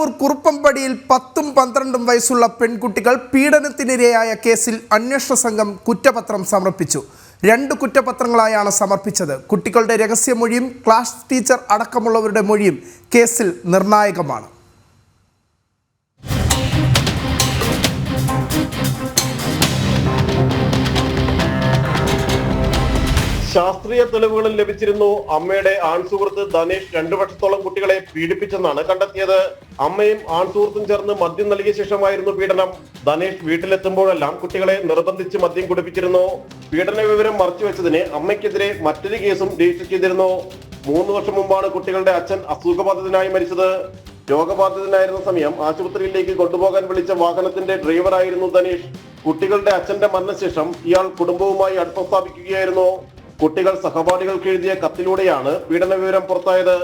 പെരുമ്പാവൂർ കുറുപ്പമ്പടിയിൽ പത്തും പന്ത്രണ്ടും വയസ്സുള്ള പെൺകുട്ടികൾ പീഡനത്തിനിരയായ കേസിൽ അന്വേഷണ സംഘം കുറ്റപത്രം സമർപ്പിച്ചു. രണ്ട് കുറ്റപത്രങ്ങളായാണ് സമർപ്പിച്ചത്. കുട്ടികളുടെ രഹസ്യമൊഴിയും ക്ലാസ് ടീച്ചർ അടക്കമുള്ളവരുടെ മൊഴിയും കേസിൽ നിർണായകമാണ്. ശാസ്ത്രീയ തെളിവുകളും ലഭിച്ചിരുന്നു അമ്മയുടെ ആൺസുഹൃത്ത് ധനേഷ് രണ്ടു വർഷത്തോളം കുട്ടികളെ പീഡിപ്പിച്ചെന്നാണ് കണ്ടെത്തിയത്. അമ്മയും ആൺസുഹൃത്തും ചേർന്ന് മദ്യം നൽകിയ ശേഷമായിരുന്നു പീഡനം. ധനേഷ് വീട്ടിലെത്തുമ്പോഴെല്ലാം കുട്ടികളെ നിർബന്ധിച്ച് മദ്യം കുടിപ്പിച്ചിരുന്നു. പീഡന വിവരം മറച്ചുവെച്ചതിന് അമ്മയ്ക്കെതിരെ മറ്റൊരു കേസും രജിസ്റ്റർ ചെയ്തിരുന്നു. മൂന്ന് വർഷം മുമ്പാണ് കുട്ടികളുടെ അച്ഛൻ അസുഖബാധിതനായി മരിച്ചത്. രോഗബാധിതനായിരുന്ന സമയം ആശുപത്രിയിലേക്ക് കൊണ്ടുപോകാൻ വിളിച്ച വാഹനത്തിന്റെ ഡ്രൈവറായിരുന്നു ധനേഷ്. കുട്ടികളുടെ അച്ഛന്റെ മരണശേഷം ഇയാൾ കുടുംബവുമായി അടുപ്പം സ്ഥാപിക്കുകയായിരുന്നു. കുട്ടികൾ സഹപാഠികൾക്ക് എഴുതിയ കത്തിലൂടെയാണ് പീഡന വിവരം പുറത്തായത്.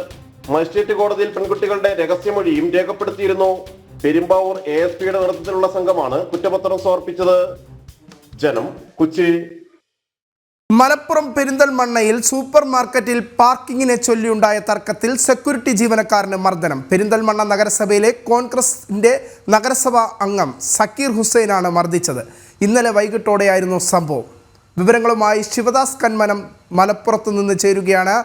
മജിസ്ട്രേറ്റ് കോടതിയിൽ പെൺകുട്ടികളുടെ രഹസ്യമൊഴിയും രേഖപ്പെടുത്തിയിരുന്നു. പെരുമ്പാവൂർ എ എസ് പിയുടെ നേതൃത്വത്തിലുള്ള സംഘമാണ് കുറ്റപത്രം സമർപ്പിച്ചത്. ജനം കൊച്ചി. മലപ്പുറം പെരിന്തൽമണ്ണയിൽ സൂപ്പർ മാർക്കറ്റിൽ പാർക്കിങ്ങിനെ ചൊല്ലിയുണ്ടായ തർക്കത്തിൽ സെക്യൂരിറ്റി ജീവനക്കാരന് മർദ്ദനം. പെരിന്തൽമണ്ണ നഗരസഭയിലെ കോൺഗ്രസിന്റെ നഗരസഭാ അംഗം സക്കീർ ഹുസൈനാണ് മർദ്ദിച്ചത്. ഇന്നലെ വൈകിട്ടോടെയായിരുന്നു സംഭവം. വിവരങ്ങളുമായി ശിവദാസ് കന്മനം മലപ്പുറത്ത് നിന്ന് ചേരുകയാണ്.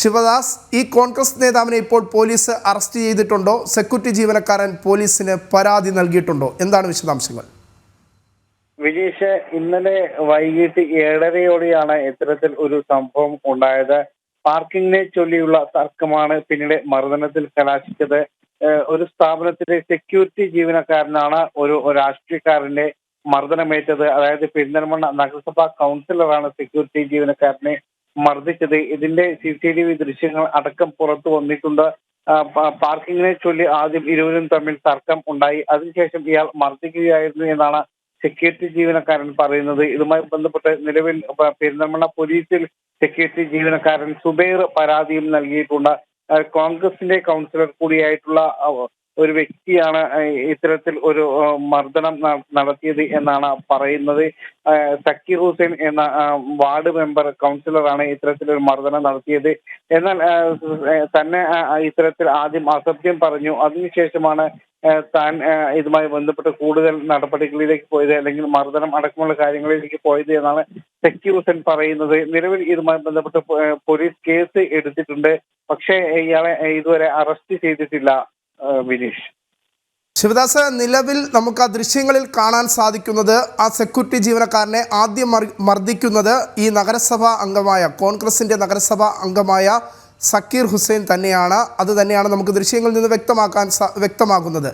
ശിവദാസ് ഈ കോൺഗ്രസ് നേതാവിനെ ഇപ്പോൾ പോലീസ് അറസ്റ്റ് ചെയ്തിട്ടുണ്ടോ? സെക്യൂരിറ്റി ജീവനക്കാരൻ പോലീസിന് പരാതി നൽകിയിട്ടുണ്ടോ? എന്താണ് വിശദാംശങ്ങൾ? വിജീഷ് ഇന്നലെ വൈകിട്ട് ഏഴരയോടെയാണ് ഇത്തരത്തിൽ ഒരു സംഭവം ഉണ്ടായത്. പാർക്കിങ്ങിനെ ചൊല്ലിയുള്ള തർക്കമാണ് പിന്നീട് മർദ്ദനത്തിൽ കലാശിച്ചത്. ഒരു സ്ഥാപനത്തിലെ സെക്യൂരിറ്റി ജീവനക്കാരനാണ് ഒരു രാഷ്ട്രീയക്കാരന്റെ മർദ്ദനമേറ്റത് അതായത് പെരിന്തൽമണ്ണ നഗരസഭാ കൗൺസിലറാണ് സെക്യൂരിറ്റി ജീവനക്കാരനെ മർദ്ദിച്ചത്. ഇതിന്റെ സി സി ടി വി ദൃശ്യങ്ങൾ അടക്കം പുറത്തു വന്നിട്ടുണ്ട്. പാർക്കിങ്ങിനെ ചൊല്ലി ആദ്യം ഇരുവരും തമ്മിൽ തർക്കം ഉണ്ടായി. അതിനുശേഷം ഇയാൾ മർദ്ദിക്കുകയായിരുന്നു എന്നാണ് സെക്യൂരിറ്റി ജീവനക്കാരൻ പറയുന്നത്. ഇതുമായി ബന്ധപ്പെട്ട് നിലവിൽ പെരിന്തൽമണ്ണ പോലീസിൽ സെക്യൂരിറ്റി ജീവനക്കാരൻ സുബൈർ പരാതിയും നൽകിയിട്ടുണ്ട്. കോൺഗ്രസിന്റെ കൗൺസിലർ കൂടിയായിട്ടുള്ള ഒരു വ്യക്തിയാണ് ഇത്തരത്തിൽ ഒരു മർദ്ദനം നടത്തിയത് എന്നാണ് പറയുന്നത്. സക്കീർ ഹുസൈൻ എന്ന വാർഡ് മെമ്പർ കൗൺസിലറാണ് ഇത്തരത്തിൽ ഒരു മർദ്ദനം നടത്തിയത്. എന്നാൽ തന്നെ ഇത്തരത്തിൽ ആദ്യം അസഭ്യം പറഞ്ഞു. അതിനുശേഷമാണ് താൻ ഇതുമായി ബന്ധപ്പെട്ട് കൂടുതൽ നടപടികളിലേക്ക് പോയത് അല്ലെങ്കിൽ മർദ്ദനം അടക്കമുള്ള കാര്യങ്ങളിലേക്ക് പോയത് എന്നാണ് സക്കീർ ഹുസൈൻ പറയുന്നത്. നിലവിൽ ഇതുമായി ബന്ധപ്പെട്ട് പോലീസ് കേസ് എടുത്തിട്ടുണ്ട്. പക്ഷേ ഇയാളെ ഇതുവരെ അറസ്റ്റ് ചെയ്തിട്ടില്ല. വിനീഷ്. ശിവദാസ് നിലവിൽ നമുക്ക് ആ ദൃശ്യങ്ങളിൽ കാണാൻ സാധിക്കുന്നത് ആ സെക്യൂരിറ്റി ജീവനക്കാരനെ ആദ്യം മർ- മർദ്ദിക്കുന്നത് ഈ നഗരസഭാ അംഗമായ കോൺഗ്രസിന്റെ നഗരസഭാ അംഗമായ സക്കീർ ഹുസൈൻ തന്നെയാണ്. അത് തന്നെയാണ് നമുക്ക് ദൃശ്യങ്ങളിൽ നിന്ന് വ്യക്തമാക്കാൻ വ്യക്തമാകുന്നത്.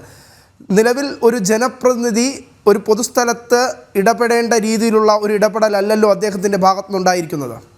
നിലവിൽ ഒരു ജനപ്രതിനിധി ഒരു പൊതുസ്ഥലത്ത് ഇടപെടേണ്ട രീതിയിലുള്ള ഒരു ഇടപെടലല്ലല്ലോ അദ്ദേഹത്തിന്റെ ഭാഗത്തുനിന്നുണ്ടായിരിക്കുന്നത്?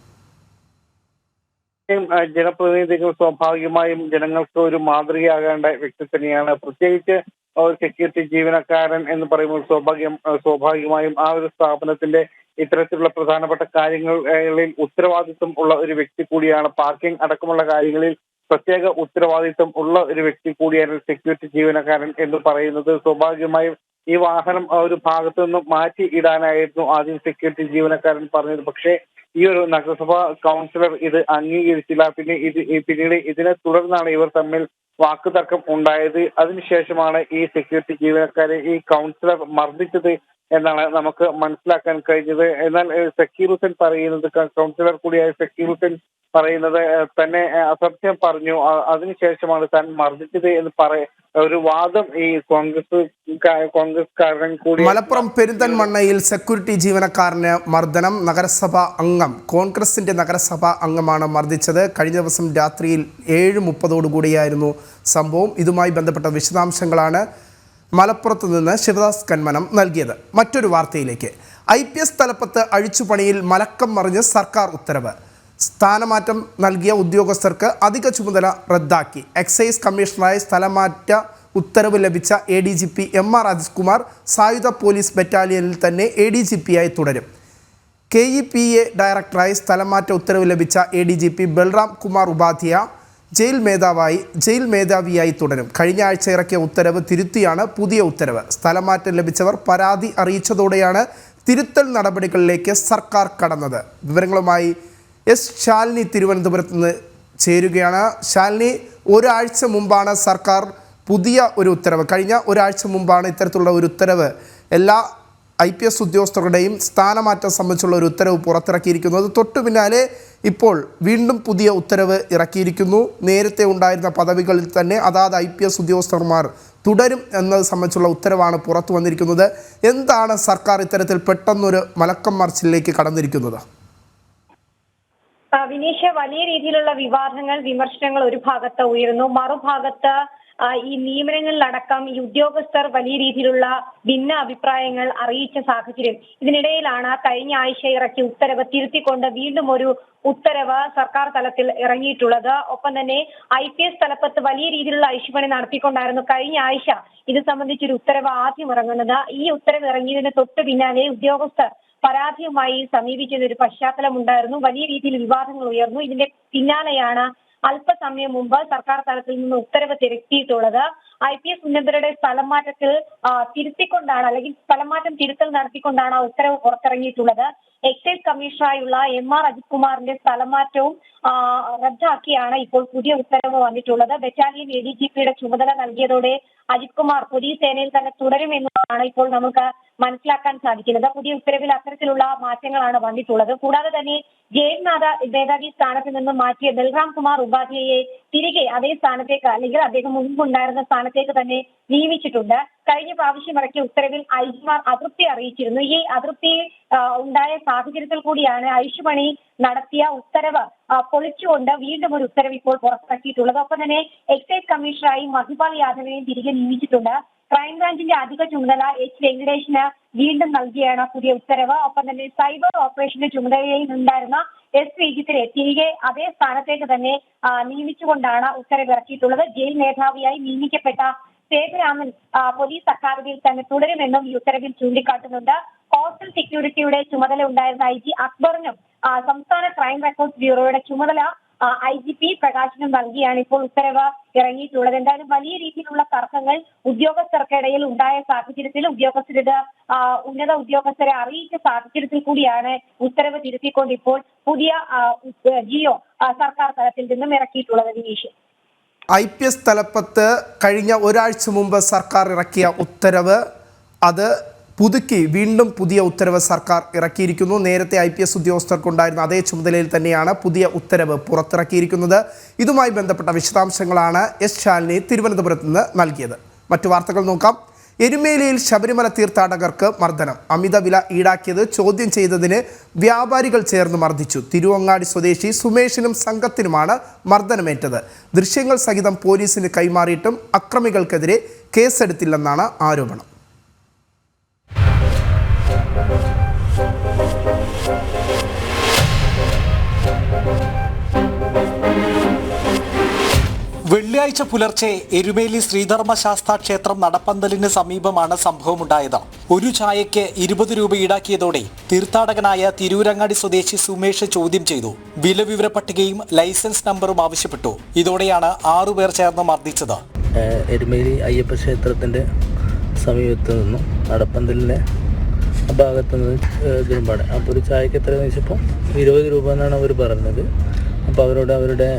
ജനപ്രതിനിധികൾ സ്വാഭാവികമായും ജനങ്ങൾക്ക് ഒരു മാതൃകയാകേണ്ട വ്യക്തി തന്നെയാണ്. പ്രത്യേകിച്ച് ഒരു സെക്യൂരിറ്റി ജീവനക്കാരൻ എന്ന് പറയുമ്പോൾ സ്വാഭാവികം സ്വാഭാവികമായും ആ ഒരു സ്ഥാപനത്തിന്റെ ഇത്തരത്തിലുള്ള പ്രധാനപ്പെട്ട കാര്യങ്ങളിൽ ഉത്തരവാദിത്വം ഉള്ള ഒരു വ്യക്തി കൂടിയാണ്. പാർക്കിംഗ് അടക്കമുള്ള കാര്യങ്ങളിൽ പ്രത്യേക ഉത്തരവാദിത്വം ഉള്ള ഒരു വ്യക്തി കൂടിയാണ് സെക്യൂരിറ്റി ജീവനക്കാരൻ എന്ന് പറയുന്നത്. സ്വാഭാവികമായും ഈ വാഹനം ആ ഒരു ഭാഗത്തു നിന്നും മാറ്റി ഇടാനായിരുന്നു ആദ്യം സെക്യൂരിറ്റി ജീവനക്കാരൻ പറഞ്ഞത്. പക്ഷേ ഈ ഒരു നഗരസഭാ കൗൺസിലർ ഇത് അംഗീകരിച്ചില്ല. പിന്നെ ഇത് പിന്നീട് ഇതിനെ തുടർന്നാണ് ഇവർ തമ്മിൽ വാക്കുതർക്കം ഉണ്ടായത്. അതിനുശേഷമാണ് ഈ സെക്യൂരിറ്റി ജീവനക്കാരെ ഈ കൗൺസിലർ മർദ്ദിച്ചത് എന്നാണ് നമുക്ക് മനസ്സിലാക്കാൻ കഴിഞ്ഞത്. എന്നാൽ സക്കീർ ഹുസൈൻ പറയുന്നത് കൗൺസിലർ കൂടിയായ സക്കീർ ഹുസൈൻ പറയുന്നത് തന്നെ അസത്യം പറഞ്ഞു. അതിനുശേഷമാണ് താൻ മർദ്ദിച്ചത് എന്ന് പറയ ഒരു വാദം ഈ കോൺഗ്രസ് കോൺഗ്രസ്കാരൻ കൂടി മലപ്പുറം പെരിന്തൽമണ്ണയിൽ സെക്യൂരിറ്റി ജീവനക്കാരന് മർദ്ദനം നഗരസഭാ അംഗം. കോൺഗ്രസിന്റെ നഗരസഭാ അംഗമാണ് മർദ്ദിച്ചത്. കഴിഞ്ഞ ദിവസം രാത്രിയിൽ ഏഴ് മുപ്പതോടുകൂടിയായിരുന്നു സംഭവം. ഇതുമായി ബന്ധപ്പെട്ട വിശദാംശങ്ങളാണ് മലപ്പുറത്ത് നിന്ന് ശിവദാസ് കന്മനം നൽകിയത്. മറ്റൊരു വാർത്തയിലേക്ക്. ഐ പി എസ് തലപ്പത്ത് അഴിച്ചുപണിയിൽ മലക്കം മറിഞ്ഞ് സർക്കാർ ഉത്തരവ്. സ്ഥാനമാറ്റം നൽകിയ ഉദ്യോഗസ്ഥർക്ക് അധിക ചുമതല റദ്ദാക്കി. എക്സൈസ് കമ്മീഷണറായി സ്ഥലമാറ്റ ഉത്തരവ് ലഭിച്ച A D G P M R Rajakumar സായുധ പോലീസ് ബറ്റാലിയനിൽ തന്നെ എ ഡി ജി പി ആയി തുടരും. കെ ഇ പി എ ഡയറക്ടറായി സ്ഥലമാറ്റ ഉത്തരവ് ലഭിച്ച A D G P Balram Kumar Upadhyay jail മേധാവായി jail മേധാവിയായി തുടരും. കഴിഞ്ഞ ആഴ്ച ഇറക്കിയ ഉത്തരവ് തിരുത്തിയാണ് പുതിയ ഉത്തരവ്. സ്ഥലമാറ്റം ലഭിച്ചവർ പരാതി അറിയിച്ചതോടെയാണ് തിരുത്തൽ നടപടികളിലേക്ക് സർക്കാർ കടന്നത്. വിവരങ്ങളുമായി എസ് ശാലിനി തിരുവനന്തപുരത്ത് നിന്ന് ചേരുകയാണ്. ശാലിനി ഒരാഴ്ച മുമ്പാണ് സർക്കാർ പുതിയ ഒരു ഉത്തരവ്. കഴിഞ്ഞ ഒരാഴ്ച മുമ്പാണ് ഇത്തരത്തിലുള്ള ഒരു ഉത്തരവ്. എല്ലാ ഐ പി എസ് ഉദ്യോഗസ്ഥരുടെയും സ്ഥാനമാറ്റം സംബന്ധിച്ചുള്ള ഒരു ഉത്തരവ് പുറത്തിറക്കിയിരിക്കുന്നത്. തൊട്ടു പിന്നാലെ ഇപ്പോൾ വീണ്ടും പുതിയ ഉത്തരവ് ഇറക്കിയിരിക്കുന്നു. നേരത്തെ ഉണ്ടായിരുന്ന പദവികളിൽ തന്നെ അതാത് ഐ പി എസ് ഉദ്യോഗസ്ഥന്മാർ തുടരും എന്നത് സംബന്ധിച്ചുള്ള ഉത്തരവാണ് പുറത്തു വന്നിരിക്കുന്നത്. എന്താണ് സർക്കാർ ഇത്തരത്തിൽ പെട്ടെന്നൊരു മലക്കം മറിച്ചിലേക്ക് കടന്നിരിക്കുന്നത്? വിനീഷ് വലിയ രീതിയിലുള്ള വിവാദങ്ങൾ വിമർശനങ്ങൾ ഒരു ഭാഗത്ത് ഉയരുന്നു. മറുഭാഗത്ത് ഈ നിയമനങ്ങളിലടക്കം ഈ ഉദ്യോഗസ്ഥർ വലിയ രീതിയിലുള്ള ഭിന്ന അഭിപ്രായങ്ങൾ അറിയിച്ച സാഹചര്യം. ഇതിനിടയിലാണ് കഴിഞ്ഞ ആഴ്ച ഇറക്കിയ ഉത്തരവ് തിരുത്തിക്കൊണ്ട് വീണ്ടും ഒരു ഉത്തരവ് സർക്കാർ തലത്തിൽ ഇറങ്ങിയിട്ടുള്ളത്. ഒപ്പം തന്നെ ഐ പി എസ് തലപ്പത്ത് വലിയ രീതിയിലുള്ള അഴിച്ചുപണി നടത്തിക്കൊണ്ടായിരുന്നു കഴിഞ്ഞ ആഴ്ച ഇത് സംബന്ധിച്ചൊരു ഉത്തരവ് ആദ്യം ഇറങ്ങുന്നത്. ഈ ഉത്തരവ് ഇറങ്ങിയതിന് തൊട്ട് പിന്നാലെ ഉദ്യോഗസ്ഥർ പരാതിയുമായി സമീപിക്കുന്ന ഒരു പശ്ചാത്തലം ഉണ്ടായിരുന്നു വലിയ രീതിയിൽ വിവാദങ്ങൾ ഉയർന്നു. ഇതിന്റെ പിന്നാലെയാണ് അല്പസമയം മുമ്പ് സർക്കാർ തലത്തിൽ നിന്ന് ഉത്തരവ് തിരുത്തിയിട്ടുള്ളത് ഐ പി എസ് ഉന്നതരുടെ സ്ഥലം മാറ്റത്തിൽ തിരുത്തിക്കൊണ്ടാണ് അല്ലെങ്കിൽ സ്ഥലം മാറ്റം തിരുത്തൽ നടത്തിക്കൊണ്ടാണ് ആ ഉത്തരവ് പുറത്തിറങ്ങിയിട്ടുള്ളത്. എക്സൈസ് കമ്മീഷണറായുള്ള എം ആർ അജിത് കുമാറിന്റെ സ്ഥലം മാറ്റവും റദ്ദാക്കിയാണ് ഇപ്പോൾ പുതിയ ഉത്തരവ് വന്നിട്ടുള്ളത്. ബറ്റാലിയൻ എ ഡി ജി പിയുടെ ചുമതല നൽകിയതോടെ അജിത് കുമാർ പുതിയ സേനയിൽ തന്നെ തുടരുമെന്നാണ് ഇപ്പോൾ നമുക്ക് മനസ്സിലാക്കാൻ സാധിക്കുന്നത്. പുതിയ ഉത്തരവിൽ അത്തരത്തിലുള്ള മാറ്റങ്ങളാണ് വന്നിട്ടുള്ളത്. കൂടാതെ തന്നെ ജയൻനാഥ നേതാജി സ്ഥാനത്ത് നിന്ന് മാറ്റിയ ബൽറാം കുമാർ ഉപാധ്യായെ തിരികെ അതേ സ്ഥാനത്തേക്ക് അല്ലെങ്കിൽ അദ്ദേഹം മുൻപുണ്ടായിരുന്ന സ്ഥാനത്തേക്ക് തന്നെ നിയമിച്ചിട്ടുണ്ട്. കഴിഞ്ഞ പ്രാവശ്യം ഇറക്കിയ ഉത്തരവിൽ ഐജിമാർ അതൃപ്തി അറിയിച്ചിരുന്നു. ഈ അതൃപ്തി ഉണ്ടായ സാഹചര്യത്തിൽ കൂടിയാണ് ഐഷുമണി നടത്തിയ ഉത്തരവ് പൊളിച്ചുകൊണ്ട് വീണ്ടും ഒരു ഉത്തരവ് ഇപ്പോൾ പുറത്തിറക്കിയിട്ടുള്ളത്. ഒപ്പം തന്നെ എക്സൈസ് കമ്മീഷണറായി മഹിപാൽ യാദവിനെയും തിരികെ നിയമിച്ചിട്ടുണ്ട്. ക്രൈംബ്രാഞ്ചിന്റെ അധിക ചുമതല എച്ച് വെങ്കടേഷിന് വീണ്ടും നൽകിയാണ് പുതിയ ഉത്തരവ്. ഒപ്പം തന്നെ സൈബർ ഓപ്പറേഷന്റെ ചുമതലയിൽ ഉണ്ടായിരുന്ന എസ് ശ്രീജിത്തിനെ തിരികെ അതേ സ്ഥാനത്തേക്ക് തന്നെ നിയമിച്ചുകൊണ്ടാണ് ഉത്തരവ് ഇറക്കിയിട്ടുള്ളത് ജയിൽ മേധാവിയായി നിയമിക്കപ്പെട്ട സേതുരാമൻ പോലീസ് അക്കാദമിയിൽ തന്നെ തുടരുമെന്നും ഈ ഉത്തരവിൽ ചൂണ്ടിക്കാട്ടുന്നുണ്ട്. കോസ്റ്റൽ സെക്യൂരിറ്റിയുടെ ചുമതല ഉണ്ടായിരുന്ന ഐ ജി അക്ബറിനും സംസ്ഥാന ക്രൈം റെക്കോർഡ്സ് ബ്യൂറോയുടെ ചുമതല ഐ ജി പി പ്രകാശനും നൽകിയാണ് ഇപ്പോൾ ഉത്തരവ് ഇറങ്ങിയിട്ടുള്ളത്. എന്തായാലും വലിയ രീതിയിലുള്ള തർക്കങ്ങൾ ഉദ്യോഗസ്ഥർക്കിടയിൽ ഉണ്ടായ സാഹചര്യത്തിൽ ഉദ്യോഗസ്ഥരുടെ ഉന്നത ഉദ്യോഗസ്ഥരെ അറിയിച്ച സാഹചര്യത്തിൽ കൂടിയാണ് ഉത്തരവ് തിരുത്തിക്കൊണ്ട് ഇപ്പോൾ പുതിയ ജിയോ സർക്കാർ തലത്തിൽ നിന്നും ഇറക്കിയിട്ടുള്ളത് വിനീഷ്. ഐ പി എസ് തലപ്പത്ത് കഴിഞ്ഞ ഒരാഴ്ച മുമ്പ് സർക്കാർ ഇറക്കിയ ഉത്തരവ് അത് പുതുക്കി വീണ്ടും പുതിയ ഉത്തരവ് സർക്കാർ ഇറക്കിയിരിക്കുന്നു. നേരത്തെ ഐ പി എസ് ഉദ്യോഗസ്ഥർക്കുണ്ടായിരുന്ന അതേ ചുമതലയിൽ തന്നെയാണ് പുതിയ ഉത്തരവ് പുറത്തിറക്കിയിരിക്കുന്നത്. ഇതുമായി ബന്ധപ്പെട്ട വിശദാംശങ്ങളാണ് എസ് ശാലിനി തിരുവനന്തപുരത്ത് നിന്ന് നൽകിയത്. മറ്റു വാർത്തകൾ നോക്കാം. എരുമേലിയിൽ ശബരിമല തീർത്ഥാടകർക്ക് മർദ്ദനം. അമിത വില ഈടാക്കിയത് ചോദ്യം ചെയ്തതിന് വ്യാപാരികൾ ചേർന്ന് മർദ്ദിച്ചു. തിരുവങ്ങാടി സ്വദേശി സുമേഷിനും സംഘത്തിനുമാണ് മർദ്ദനമേറ്റത്. ദൃശ്യങ്ങൾ സഹിതം പോലീസിന് കൈമാറിയിട്ടും അക്രമികൾക്കെതിരെ കേസെടുത്തില്ലെന്നാണ് ആരോപണം. വെള്ളിയാഴ്ച പുലർച്ചെ എരുമേലി ശ്രീധർമ്മശാസ്ത്ര ക്ഷേത്രം നടപ്പന്തലിന് സമീപമാണ് സംഭവമുണ്ടായത്. ഒരു ചായയ്ക്ക് ഇരുപത് രൂപ ഈടാക്കിയതോടെ തീർത്ഥാടകനായ തിരൂരങ്ങാടി സ്വദേശി സുമേഷ് ചോദ്യം ചെയ്തു. വില വിവര പട്ടികയും ലൈസൻസ് നമ്പറും ആവശ്യപ്പെട്ടു. ഇതോടെയാണ് ആറുപേർ ചേർന്ന് മർദ്ദിച്ചത്. എരുമേലി അയ്യപ്പ ക്ഷേത്രത്തിന്റെ സമീപത്ത് നിന്നും നടപ്പന്തലിന്റെ ഭാഗത്ത് നിന്ന് അപ്പോൾ ഒരു ചായക്ക് എത്ര ചോദിച്ചപ്പോൾ ഇരുപത് രൂപ എന്നാണ് അവർ പറഞ്ഞത്. അപ്പോൾ അവരോട് അവരുടെ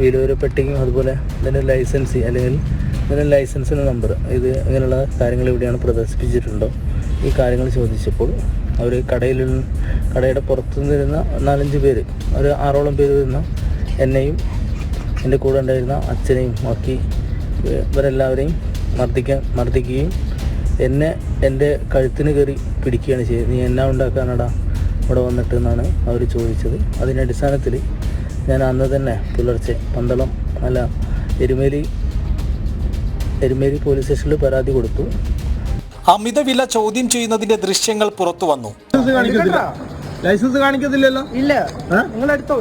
വിലൂര പെട്ടിക്കും അതുപോലെ ഇതിന്റെ ലൈസൻസ് അല്ലെങ്കിൽ ഇതിന്റെ ലൈസൻസിന്റെ നമ്പർ. ഇത് ഇങ്ങനെയുള്ള കാര്യങ്ങൾ ഇവിടെയാണ് പ്രദർശിപ്പിച്ചിട്ടുണ്ടോ? ഈ കാര്യങ്ങൾ ചോദിച്ചപ്പോൾ അവർ കടയിൽ കടയുടെ പുറത്തു നിന്നിരുന്ന നാലഞ്ച് പേര് ഒരു ആറോളം പേര് വരുന്ന എന്നെയും എന്റെ കൂടെ ഉണ്ടായിരുന്ന അച്ഛനെയും ബാക്കി ഇവരെല്ലാവരെയും മർദ്ദിക്കാൻ മർദ്ദിക്കുകയും എന്നെ എന്റെ കഴുത്തിന് കയറി പിടിക്കുകയാണ് ചെയ്തത്. നീ എന്നാ ഉണ്ടാക്കാനടാ ഇവിടെ വന്നിട്ട് എന്നാണ് അവർ ചോദിച്ചത്. അതിന്റെ അടിസ്ഥാനത്തിൽ ഞാൻ അന്ന് തന്നെ പുലർച്ചെ പന്തളം അല്ല എരുമേലി എരുമേലി പോലീസ് സ്റ്റേഷനിൽ പരാതി കൊടുത്തു. അമിത വില ചോദ്യം ചെയ്യുന്നതിന്റെ ദൃശ്യങ്ങൾ പുറത്തു വന്നു. ലൈസൻസ് കാണിക്കത്തില്ല. കാണിക്കത്തില്ലല്ലോ? ഇല്ല. നിങ്ങൾ എടുത്തോ?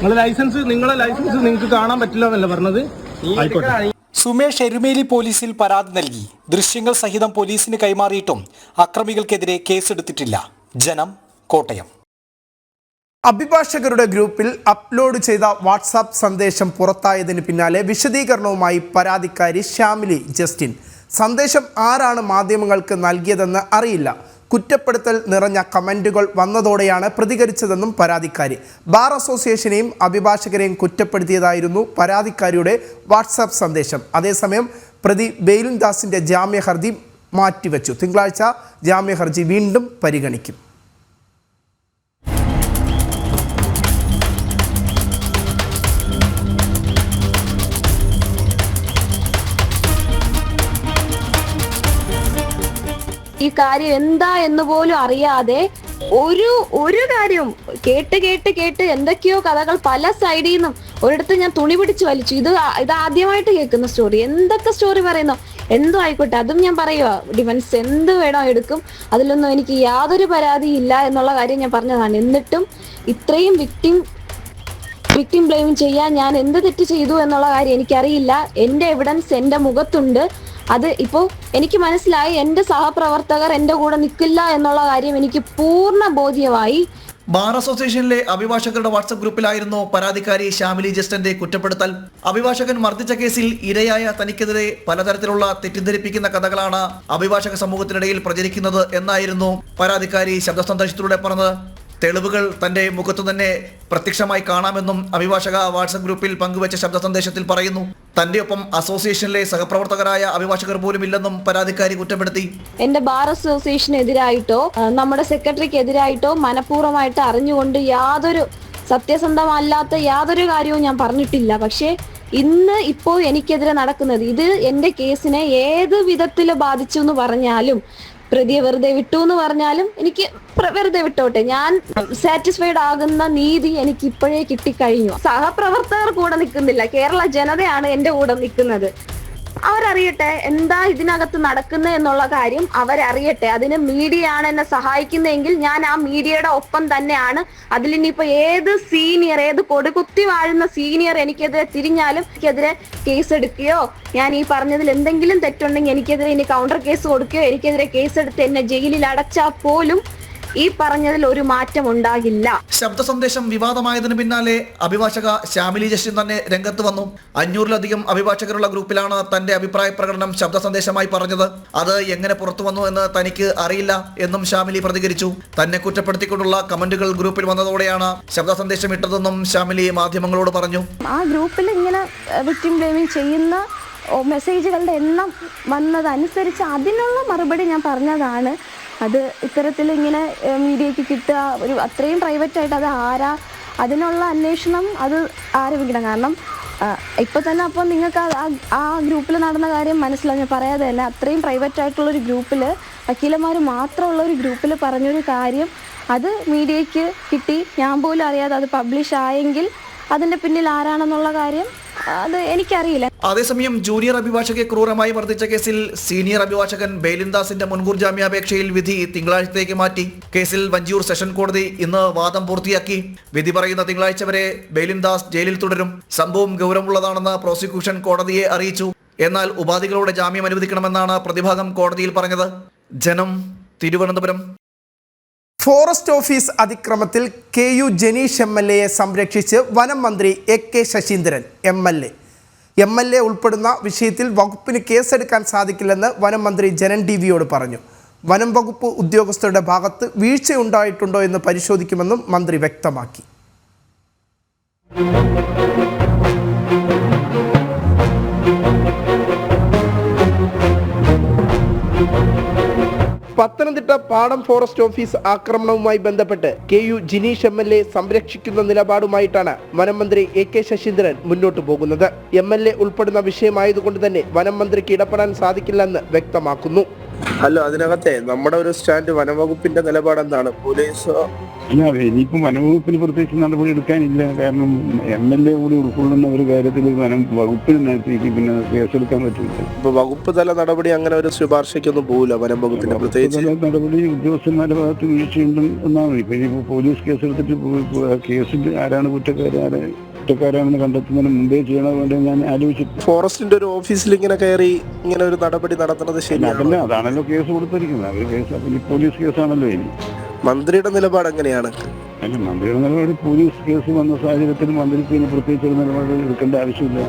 നിങ്ങളെ ലൈസൻസ് നിങ്ങളെ ലൈസൻസ് നിങ്ങൾക്ക് കാണാൻ പറ്റില്ല എന്നല്ല പറഞ്ഞത് സുമേഷ് എരുമേലി പോലീസിൽ പരാതി നൽകി. ദൃശ്യങ്ങൾ സഹിതം പോലീസിന് കൈമാറിയിട്ടും അക്രമികൾക്കെതിരെ കേസെടുത്തിട്ടില്ല. ജനം കോട്ടയം. അഭിഭാഷകരുടെ ഗ്രൂപ്പിൽ അപ്ലോഡ് ചെയ്ത വാട്സാപ്പ് സന്ദേശം പുറത്തായതിന് പിന്നാലെ വിശദീകരണവുമായി പരാതിക്കാരി ശ്യാമിലി ജസ്റ്റിൻ. സന്ദേശം ആരാണ് മാധ്യമങ്ങൾക്ക് നൽകിയതെന്ന് അറിയില്ല. കുറ്റപ്പെടുത്തൽ നിറഞ്ഞ കമന്റുകൾ വന്നതോടെയാണ് പ്രതികരിച്ചതെന്നും പരാതിക്കാരി. ബാർ അസോസിയേഷനെയും അഭിഭാഷകരെയും കുറ്റപ്പെടുത്തിയതായിരുന്നു പരാതിക്കാരിയുടെ വാട്സാപ്പ് സന്ദേശം. അതേസമയം പ്രതി ബെയിലും ദാസിന്റെ ജാമ്യ ഹർജി മാറ്റിവെച്ചു. തിങ്കളാഴ്ച ജാമ്യ ഹർജി വീണ്ടും പരിഗണിക്കും. ഈ കാര്യം എന്താ എന്ന് പോലും അറിയാതെ ഒരു ഒരു കാര്യവും കേട്ട് കേട്ട് കേട്ട് എന്തൊക്കെയോ കഥകൾ പല സൈഡിൽ നിന്നും ഒരിടത്ത് ഞാൻ തുണി പിടിച്ച് വലിച്ചു. ഇത് ഇത് ആദ്യമായിട്ട് കേൾക്കുന്ന സ്റ്റോറി എന്തൊക്കെ സ്റ്റോറി പറയുന്നു? എന്തോ ആയിക്കോട്ടെ. അതും ഞാൻ പറയുക ഡിഫൻസ് എന്ത് വേണോ എടുക്കും. അതിലൊന്നും എനിക്ക് യാതൊരു പരാതിയില്ല എന്നുള്ള കാര്യം ഞാൻ പറഞ്ഞതാണ്. എന്നിട്ടും ഇത്രയും വിക്ടിം വിക്ടിം ബ്ലെയിം ചെയ്യാൻ ഞാൻ എന്ത് തെറ്റ് ചെയ്തു എന്നുള്ള കാര്യം എനിക്കറിയില്ല. എന്റെ എവിഡൻസ് എന്റെ മുഖത്തുണ്ട്. അത് ഇപ്പോൾ എനിക്ക് മനസ്സിലായി എന്റെ സഹപ്രവർത്തകർ എന്റെ കൂടെ നിൽക്കില്ല എന്നുള്ള കാര്യം എനിക്ക് പൂർണ ബോധ്യമായി. ബാർ അസോസിയേഷനിലെ അഭിഭാഷകരുടെ വാട്സപ്പ് ഗ്രൂപ്പിലായിരുന്നു പരാതിക്കാരി ശ്യാമിലി ജസ്റ്റന്റെ കുറ്റപ്പെടുത്തൽ. അഭിഭാഷകൻ മർദ്ദിച്ച കേസിൽ ഇരയായ തനിക്കെതിരെ പലതരത്തിലുള്ള തെറ്റിദ്ധരിപ്പിക്കുന്ന കഥകളാണ് അഭിഭാഷക സമൂഹത്തിനിടയിൽ പ്രചരിക്കുന്നത് എന്നായിരുന്നു പരാതിക്കാരി ശബ്ദ സന്ദേശത്തിലൂടെ പറഞ്ഞത്. തെളിവുകൾ തന്റെ മുഖത്തു തന്നെ പ്രത്യക്ഷമായി കാണാമെന്നും അഭിഭാഷക വാട്സപ്പ് ഗ്രൂപ്പിൽ പങ്കുവച്ച ശബ്ദ സന്ദേശത്തിൽ പറയുന്നു. തന്റെ ഒപ്പം അസോസിയേഷനിലെ സഹപ്രവർത്തകരായ അഭിഭാഷകർ പോലും ഇല്ലെന്നും പരാതിക്കാരി കുറ്റപ്പെടുത്തി. എന്റെ ബാർ അസോസിയേഷനെതിരായിട്ടോ നമ്മുടെ സെക്രട്ടറിക്കെതിരായിട്ടോ മനഃപൂർവമായിട്ട് അറിഞ്ഞുകൊണ്ട് യാതൊരു സത്യസന്ധമല്ലാത്ത യാതൊരു കാര്യവും ഞാൻ പറഞ്ഞിട്ടില്ല. പക്ഷേ ഇന്ന് ഇപ്പോൾ എനിക്കെതിരെ നടക്കുന്നത് ഇത് എന്റെ കേസിനെ ഏത് വിധത്തിൽ ബാധിച്ചു എന്ന് പറഞ്ഞാലും പ്രതിയെ വെറുതെ വിട്ടു എന്ന് പറഞ്ഞാലും എനിക്ക് വെറുതെ വിട്ടോട്ടെ. ഞാൻ സാറ്റിസ്ഫൈഡ് ആകുന്ന നീതി എനിക്ക് ഇപ്പോഴേ കിട്ടിക്കഴിഞ്ഞു. സഹപ്രവർത്തകർ കൂടെ നിൽക്കുന്നില്ല. കേരള ജനതയാണ് എന്റെ കൂടെ നിൽക്കുന്നത്. അവരറിയട്ടെ എന്താ ഇതിനകത്ത് നടക്കുന്നത് എന്നുള്ള കാര്യം അവരറിയട്ടെ. അതിന് മീഡിയ ആണ് എന്നെ സഹായിക്കുന്നതെങ്കിൽ ഞാൻ ആ മീഡിയയുടെ ഒപ്പം തന്നെയാണ്. അതിലിനിയിപ്പോ ഏത് സീനിയർ ഏത് കൊടുകുത്തി വാഴുന്ന സീനിയർ എനിക്കെതിരെ തിരിഞ്ഞാലും എനിക്കെതിരെ കേസ് എടുക്കുകയോ ഞാൻ ഈ പറഞ്ഞതിൽ എന്തെങ്കിലും തെറ്റുണ്ടെങ്കിൽ എനിക്കെതിരെ ഇനി കൗണ്ടർ കേസ് കൊടുക്കുകയോ എനിക്കെതിരെ കേസ് എടുത്ത് എന്നെ ജയിലിൽ അടച്ചാൽ പോലും ഈ പറഞ്ഞതിൽ ഒരു മാറ്റം ഉണ്ടാകില്ല. ശബ്ദ സന്ദേശം വിവാദമായതിനു പിന്നാലെ അഭിഭാഷക ശ്യാമിലി ജസ്റ്റിൻ തന്നെ രംഗത്ത് വന്നു. അഞ്ഞൂറിലധികം അഭിഭാഷകരുള്ള ഗ്രൂപ്പിലാണ് തന്റെ അഭിപ്രായ പ്രകടനം ശബ്ദ സന്ദേശമായി പറഞ്ഞത്. അത് എങ്ങനെ പുറത്തു വന്നു എന്ന് തനിക്ക് അറിയില്ല എന്നും ശ്യാമിലി പ്രതികരിച്ചു. തന്നെ കുറ്റപ്പെടുത്തിക്കൊണ്ടുള്ള കമന്റുകൾ ഗ്രൂപ്പിൽ വന്നതോടെയാണ് ശബ്ദ സന്ദേശം ഇട്ടതെന്നും ശ്യാമിലി മാധ്യമങ്ങളോട് പറഞ്ഞു. ആ ഗ്രൂപ്പിൽ ഇങ്ങനെ വിക്ടിം ബ്ലേമിങ് ചെയ്യുന്ന മെസ്സേജുകളുടെ എണ്ണം വന്നതനുസരിച്ച് അതിനുള്ള മറുപടി ഞാൻ പറഞ്ഞതാണ്. അത് ഇത്തരത്തിൽ ഇങ്ങനെ മീഡിയയ്ക്ക് കിട്ടുക ഒരു അത്രയും പ്രൈവറ്റ് ആയിട്ട് അത് ആരാ അതിനുള്ള അന്വേഷണം അത് ആരംഭിക്കണം കാരണം ഇപ്പോൾ തന്നെ അപ്പോൾ നിങ്ങൾക്ക് ആ- ഗ്രൂപ്പിൽ നടന്ന കാര്യം മനസ്സിലാവും. ഞാൻ പറയാതെ തന്നെ അത്രയും പ്രൈവറ്റ് ആയിട്ടുള്ള ഒരു ഗ്രൂപ്പിൽ വക്കീലന്മാർ മാത്രമുള്ള ഒരു ഗ്രൂപ്പിൽ പറഞ്ഞൊരു കാര്യം അത് മീഡിയയ്ക്ക് കിട്ടി. ഞാൻ പോലും അറിയാതെ അത് പബ്ലിഷ് ആയെങ്കിൽ അതിന്റെ പിന്നിൽ ആരാണെന്നുള്ള കാര്യം അത് എനിക്കറിയില്ല. അതേസമയം ജൂനിയർ അഭിഭാഷകയെ ക്രൂരമായി മർദ്ദിച്ച കേസിൽ സീനിയർ അഭിഭാഷകൻ ബേലിൻദാസിന്റെ മുൻകൂർ ജാമ്യാപേക്ഷയിൽ വിധി തിങ്കളാഴ്ചത്തേക്ക് മാറ്റി. കേസിൽ വഞ്ചിയൂർ സെഷൻ കോടതി ഇന്ന് വാദം പൂർത്തിയാക്കി. വിധി പറയുന്ന തിങ്കളാഴ്ച വരെ ബേലിൻദാസ് ജയിലിൽ തുടരും. സംഭവം ഗൗരവമുള്ളതാണെന്ന് പ്രോസിക്യൂഷൻ കോടതിയെ അറിയിച്ചു. എന്നാൽ ഉപാധികളോടെ ജാമ്യം അനുവദിക്കണമെന്നാണ് പ്രതിഭാഗം കോടതിയിൽ പറഞ്ഞത്. ജനം Thiruvananthapuram. Forest office അതിക്രമത്തിൽ K U Janeesh M L എയെ സംരക്ഷിച്ച് വനം മന്ത്രി A K Saseendran M L A. M L A ഉൾപ്പെടുന്ന വിഷയത്തിൽ വകുപ്പിന് കേസെടുക്കാൻ സാധിക്കില്ലെന്ന് വനം മന്ത്രി ജനൻ ടി വിയോട് പറഞ്ഞു. വനം വകുപ്പ് ഉദ്യോഗസ്ഥരുടെ ഭാഗത്ത് വീഴ്ചയുണ്ടായിട്ടുണ്ടോ എന്ന് പരിശോധിക്കുമെന്നും മന്ത്രി വ്യക്തമാക്കി. പത്തനംതിട്ട പാടം ഫോറസ്റ്റ് ഓഫീസ് ആക്രമണവുമായി ബന്ധപ്പെട്ട് K U Jineesh M L A സംരക്ഷിക്കുന്ന നിലപാടുമായിട്ടാണ് വനം മന്ത്രി എ കെ ശശീന്ദ്രൻ മുന്നോട്ടു പോകുന്നത്. എം എൽ എ ഉൾപ്പെടുന്ന വിഷയമായതുകൊണ്ട് തന്നെ വനം മന്ത്രിക്ക് ഇടപെടാൻ സാധിക്കില്ലെന്ന് വ്യക്തമാക്കുന്നു. അല്ല അതിനകത്തെ നമ്മുടെ ഒരു സ്റ്റാൻഡ് വനംവകുപ്പിന്റെ നിലപാട് എന്താണ് പോലീസ്? അല്ല ഇനിയിപ്പം വനംവകുപ്പിന് പ്രത്യേകിച്ച് നടപടി എടുക്കാനില്ല. കാരണം എം എൽ എ കൂടി ഉൾക്കൊള്ളുന്ന ഒരു കാര്യത്തിൽ വനം വകുപ്പിന് നേരത്തേക്ക് പിന്നെ കേസെടുക്കാൻ പറ്റില്ല. ഇപ്പൊ വകുപ്പ് തല നടപടി അങ്ങനെ ഒരു ശുപാർശയ്ക്കൊന്നും പോകില്ല വനം വകുപ്പിന് പ്രത്യേകിച്ച്? നടപടി ഉദ്യോഗസ്ഥന്മാരുടെ ഭാഗത്ത് വീഴ്ചയുണ്ട് എന്നാണ് ഇപ്പൊ ഇനിയിപ്പോ പോലീസ് കേസെടുത്തിട്ട് കേസിൽ ആരാണ് കുറ്റക്കാരെ ആരെ കുറ്റക്കാരാണെന്ന് കണ്ടെത്തുന്നതിന് മുമ്പേ ചെയ്യണോ വേണ്ടി ഞാൻ ആലോചിച്ചു ഫോറസ്റ്റിന്റെ ഒരു ഓഫീസിൽ ഇങ്ങനെ കയറി ഇങ്ങനെ ഒരു നടപടി നടത്തുന്നത് ശരിയാണ്? അതാണല്ലോ കേസ് കൊടുത്തിരിക്കുന്നത്. അവർ കേസ് അപ്പം പോലീസ് കേസാണല്ലോ ഇനി. മന്ത്രിയുടെ നിലപാട് എങ്ങനെയാണ്? അല്ല മന്ത്രിയുടെ നിലപാട് പോലീസ് കേസ് വന്ന സാഹചര്യത്തിൽ മന്ത്രിക്ക് ഇനി പ്രത്യേകിച്ച് ഒരു നിലപാട് എടുക്കേണ്ട ആവശ്യമില്ല.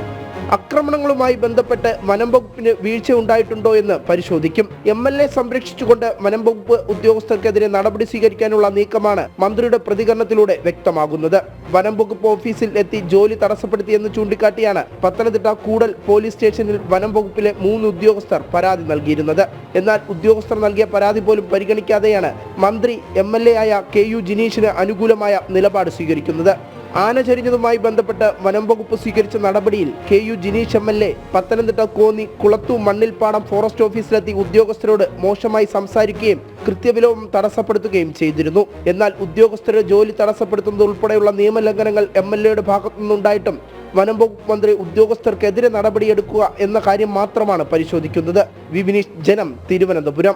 ആക്രമണങ്ങളുമായി ബന്ധപ്പെട്ട് വനം വകുപ്പിന് വീഴ്ച ഉണ്ടായിട്ടുണ്ടോ എന്ന് പരിശോധിക്കും. എം എൽ എ സംരക്ഷിച്ചുകൊണ്ട് വനം വകുപ്പ് ഉദ്യോഗസ്ഥർക്കെതിരെ നടപടി സ്വീകരിക്കാനുള്ള നീക്കമാണ് മന്ത്രിയുടെ പ്രതികരണത്തിലൂടെ വ്യക്തമാകുന്നത്. വനം വകുപ്പ് ഓഫീസിൽ എത്തി ജോലി തടസ്സപ്പെടുത്തിയെന്ന് ചൂണ്ടിക്കാട്ടിയാണ് പത്തനംതിട്ട കൂടൽ പോലീസ് സ്റ്റേഷനിൽ വനം വകുപ്പിലെ മൂന്ന് ഉദ്യോഗസ്ഥർ പരാതി നൽകിയിരുന്നത്. എന്നാൽ ഉദ്യോഗസ്ഥർ നൽകിയ പരാതി പോലും പരിഗണിക്കാതെയാണ് മന്ത്രി എ ആയ കെ യു ജിനീഷിന് അനുകൂലമായ നിലപാട് സ്വീകരിക്കുന്നത്. ആന ചരിഞ്ഞതുമായി ബന്ധപ്പെട്ട് വനം വകുപ്പ് സ്വീകരിച്ച നടപടിയിൽ K U Jineesh M L A Pathanamthitta Konni Kulathu മണ്ണിൽപ്പാടം ഫോറസ്റ്റ് ഓഫീസിലെത്തി ഉദ്യോഗസ്ഥരോട് മോശമായി സംസാരിക്കുകയും കൃത്യവിലോപം തടസ്സപ്പെടുത്തുകയും ചെയ്തിരുന്നു. എന്നാൽ ഉദ്യോഗസ്ഥരുടെ ജോലി തടസ്സപ്പെടുത്തുന്നത് ഉൾപ്പെടെയുള്ള നിയമലംഘനങ്ങൾ എം എൽ എയുടെ ഭാഗത്തുനിന്നുണ്ടായിട്ടും വനം വകുപ്പ് മന്ത്രി ഉദ്യോഗസ്ഥർക്കെതിരെ നടപടിയെടുക്കുക എന്ന കാര്യം മാത്രമാണ് പരിശോധിക്കുന്നത്. വിവിനീഷ് ജനം തിരുവനന്തപുരം.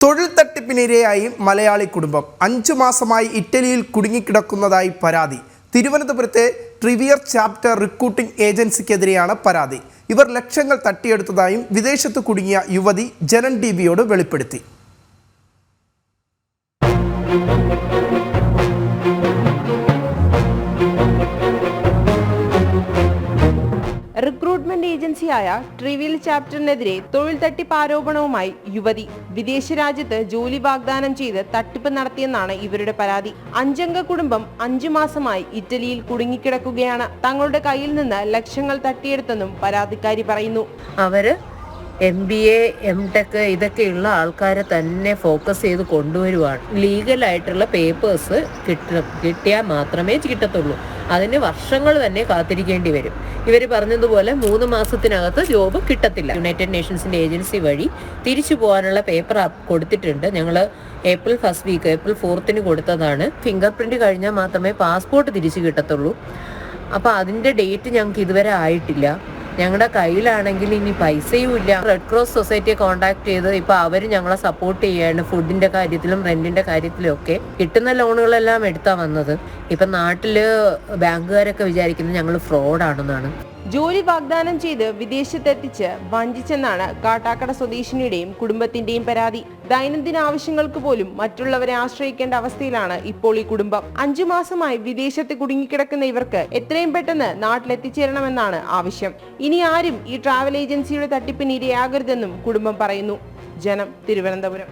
തൊഴിൽ തട്ടിപ്പിനിരയായി മലയാളി കുടുംബം. അഞ്ചു മാസമായി ഇറ്റലിയിൽ കുടുങ്ങിക്കിടക്കുന്നതായി പരാതി. തിരുവനന്തപുരത്തെ ട്രിവിയർ ചാപ്റ്റർ റിക്രൂട്ടിംഗ് ഏജൻസിക്കെതിരെയാണ് പരാതി. ഇവർ ലക്ഷങ്ങൾ തട്ടിയെടുത്തതായും വിദേശത്ത് കുടുങ്ങിയ യുവതി ജനൻ ടി വെളിപ്പെടുത്തി. ഏജൻസിയായ ട്രിവിൽ ചാപ്റ്ററിനെതിരെ തൊഴിൽ തട്ടിപ്പ് ആരോപണവുമായി യുവതി. വിദേശ രാജ്യത്ത് ജോലി വാഗ്ദാനം ചെയ്ത് തട്ടിപ്പ് നടത്തിയെന്നാണ് ഇവരുടെ പരാതി. അഞ്ചംഗ കുടുംബം അഞ്ചു മാസമായി ഇറ്റലിയിൽ കുടുങ്ങിക്കിടക്കുകയാണ്. തങ്ങളുടെ കയ്യിൽ നിന്ന് ലക്ഷങ്ങൾ തട്ടിയെടുത്തെന്നും പരാതിക്കാരി പറയുന്നു. അവർ M B A M Tech ഇതൊക്കെയുള്ള ആൾക്കാരെ തന്നെ ഫോക്കസ് ചെയ്ത് കൊണ്ടുവരുവാണ്. ലീഗലായിട്ടുള്ള പേപ്പേഴ്സ് കിട്ട കിട്ടിയാൽ മാത്രമേ കിട്ടത്തുള്ളൂ. അതിന് വർഷങ്ങൾ തന്നെ കാത്തിരിക്കേണ്ടി വരും. ഇവർ പറഞ്ഞതുപോലെ മൂന്ന് മാസത്തിനകത്ത് ജോബ് കിട്ടത്തില്ല. യുണൈറ്റഡ് നേഷൻസിന്റെ ഏജൻസി വഴി തിരിച്ചു പോകാനുള്ള പേപ്പർ കൊടുത്തിട്ടുണ്ട്. ഞങ്ങൾ ഏപ്രിൽ ഫസ്റ്റ് വീക്ക് ഏപ്രിൽ ഫോർത്തിന് കൊടുത്തതാണ്. ഫിംഗർ പ്രിന്റ് കഴിഞ്ഞാൽ മാത്രമേ പാസ്പോർട്ട് തിരിച്ചു കിട്ടത്തുള്ളൂ. അപ്പോൾ അതിന്റെ ഡേറ്റ് ഞങ്ങൾക്ക് ഇതുവരെ ആയിട്ടില്ല. ഞങ്ങളുടെ കയ്യിലാണെങ്കിൽ ഇനി പൈസയും ഇല്ല. റെഡ് ക്രോസ് സൊസൈറ്റിയെ കോൺടാക്ട് ചെയ്ത് ഇപ്പൊ അവർ ഞങ്ങളെ സപ്പോർട്ട് ചെയ്യാണ്. ഫുഡിന്റെ കാര്യത്തിലും റെന്റിന്റെ കാര്യത്തിലും ഒക്കെ. കിട്ടുന്ന ലോണുകളെല്ലാം എടുത്താ വന്നത്. ഇപ്പൊ നാട്ടിൽ ബാങ്കുകാരൊക്കെ വിചാരിക്കുന്നത് ഞങ്ങൾ ഫ്രോഡാണെന്നാണ് ജോലി വാഗ്ദാനം ചെയ്ത് വിദേശത്തെത്തിച്ച് വഞ്ചിച്ചെന്നാണ് കാട്ടാക്കട സ്വദേശിനിയുടെയും കുടുംബത്തിന്റെയും പരാതി. ദൈനംദിന ആവശ്യങ്ങൾക്ക് പോലും മറ്റുള്ളവരെ ആശ്രയിക്കേണ്ട അവസ്ഥയിലാണ് ഇപ്പോൾ ഈ കുടുംബം. അഞ്ചു മാസമായി വിദേശത്ത് കുടുങ്ങിക്കിടക്കുന്ന ഇവർക്ക് എത്രയും പെട്ടെന്ന് നാട്ടിലെത്തിച്ചേരണമെന്നാണ് ആവശ്യം. ഇനി ആരും ഈ ട്രാവൽ ഏജൻസിയുടെ തട്ടിപ്പിന് ഇരയാകരുതെന്നും കുടുംബം പറയുന്നു. ജനം തിരുവനന്തപുരം.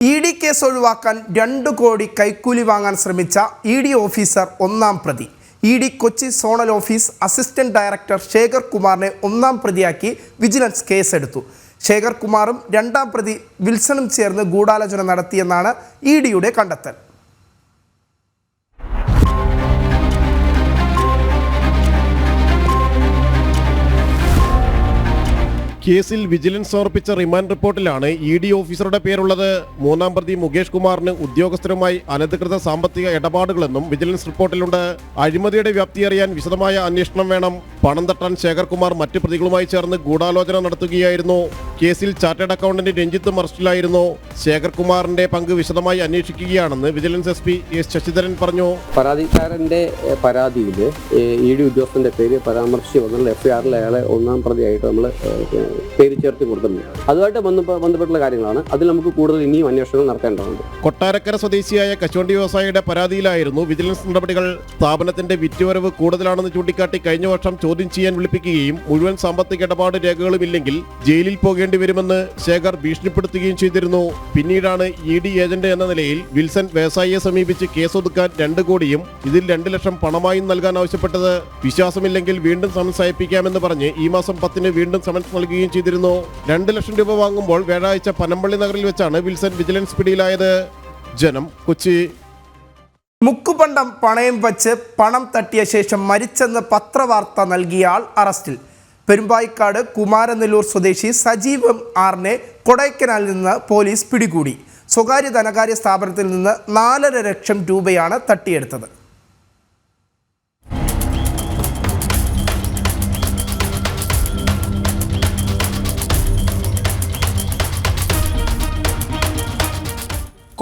ഇ ഡി കേസ് ഒഴിവാക്കാൻ രണ്ടു കോടി കൈക്കൂലി വാങ്ങാൻ ശ്രമിച്ച ഇ ഡി ഓഫീസർ ഒന്നാം പ്രതി. E D Kochi zonal office assistant director Shekhar കുമാറിനെ ഒന്നാം പ്രതിയാക്കി വിജിലൻസ് കേസെടുത്തു. ശേഖർ കുമാറും രണ്ടാം പ്രതി വിൽസണും ചേർന്ന് ഗൂഢാലോചന നടത്തിയെന്നാണ് ഇ ഡിയുടെ കണ്ടെത്തൽ. കേസിൽ വിജിലൻസ് സമർപ്പിച്ച റിമാൻഡ് റിപ്പോർട്ടിലാണ് ഇ ഡി ഓഫീസറുടെ പേരുള്ളത്. മൂന്നാം പ്രതി മുകേഷ് കുമാറിന് ഉദ്യോഗസ്ഥരുമായി അനധികൃത സാമ്പത്തിക ഇടപാടുകളെന്നും വിജിലൻസ് റിപ്പോർട്ടിലുണ്ട്. അഴിമതിയുടെ വ്യാപ്തി അറിയാൻ വിശദമായ അന്വേഷണം വേണം. പണം തട്ടാൻ ശേഖർ കുമാർ മറ്റ് പ്രതികളുമായി ചേർന്ന് ഗൂഢാലോചന നടത്തുകയായിരുന്നു. കേസിൽ ചാർട്ടേഡ് അക്കൗണ്ടന്റ് രഞ്ജിത്തും അറസ്റ്റിലായിരുന്നു ശേഖർകുമാറിന്റെ പങ്ക് വിശദമായി അന്വേഷിക്കുകയാണെന്ന് vigilance S P S Sasidharan പറഞ്ഞു. പരാതിക്കാരന്റെ പരാതിയിൽ ഇ ഡി ഉദ്യോഗസ്ഥന്റെ പേര് പരാമർശിച്ചു വന്നുള്ള എഫ് ഐ ആറിൽ അയാളെ ഒന്നാം പ്രതിയായിട്ട് നമ്മൾ പേര് ചേർത്ത് കൊടുത്തിട്ടുണ്ട്. അതുമായിട്ട് ബന്ധപ്പെ- ബന്ധപ്പെട്ടുള്ള കാര്യങ്ങളാണ്. അതിൽ നമുക്ക് കൂടുതൽ ഇനിയും അന്വേഷണം നടത്തേണ്ടതുണ്ട്. കൊട്ടാരക്കര സ്വദേശിയായ കശുവണ്ടി വ്യവസായിയുടെ പരാതിയിലായിരുന്നു വിജിലൻസ് നടപടികൾ സ്ഥാപനത്തിന്റെ വിറ്റുവരവ് കൂടുതലാണെന്ന് ചൂണ്ടിക്കാട്ടി കഴിഞ്ഞ വർഷം ചോദ്യം ചെയ്യാൻ വിളിപ്പിക്കുകയും മുഴുവൻ സാമ്പത്തിക ഇടപാട് രേഖകളും ഇല്ലെങ്കിൽ ജയിലിൽ പോകേണ്ടി വരുമെന്ന് ശേഖർ ഭീഷണിപ്പെടുത്തുകയും ചെയ്തിരുന്നു. പിന്നീടാണ് ഇ ഡി ഏജന്റ് എന്ന നിലയിൽ വിൽസൺ വ്യവസായിയെ സമീപിച്ച് കേസൊതുക്കാൻ രണ്ട് കോടിയും ഇതിൽ രണ്ട് ലക്ഷം പണമായും നൽകാൻ ആവശ്യപ്പെട്ടത്. വിശ്വാസമില്ലെങ്കിൽ വീണ്ടും സമൻസ് അയപ്പിക്കാമെന്ന് പറഞ്ഞ് ഈ മാസം പത്തിന് വീണ്ടും സമൻസ് നൽകുകയും ചെയ്തിരുന്നു. രണ്ട് ലക്ഷം രൂപ വാങ്ങുമ്പോൾ വ്യാഴാഴ്ച പനമ്പള്ളി നഗറിൽ വെച്ചാണ് വിൽസൺ വിജിലൻസ് പിടിയിലായത്. ജനം കൊച്ചി. മുക്കുപണ്ടം പണയം വച്ച് പണം തട്ടിയ ശേഷം മരിച്ചെന്ന് പത്രവാർത്ത നൽകിയ ആൾ അറസ്റ്റിൽ. പെരുമ്പായിക്കാട് കുമാരനെല്ലൂർ സ്വദേശി സജീവ് ആറിനെ കൊടൈക്കനാലിൽ നിന്ന് പോലീസ് പിടികൂടി. സ്വകാര്യ ധനകാര്യ സ്ഥാപനത്തിൽ നിന്ന് നാലര ലക്ഷം രൂപയാണ് തട്ടിയെടുത്തത്.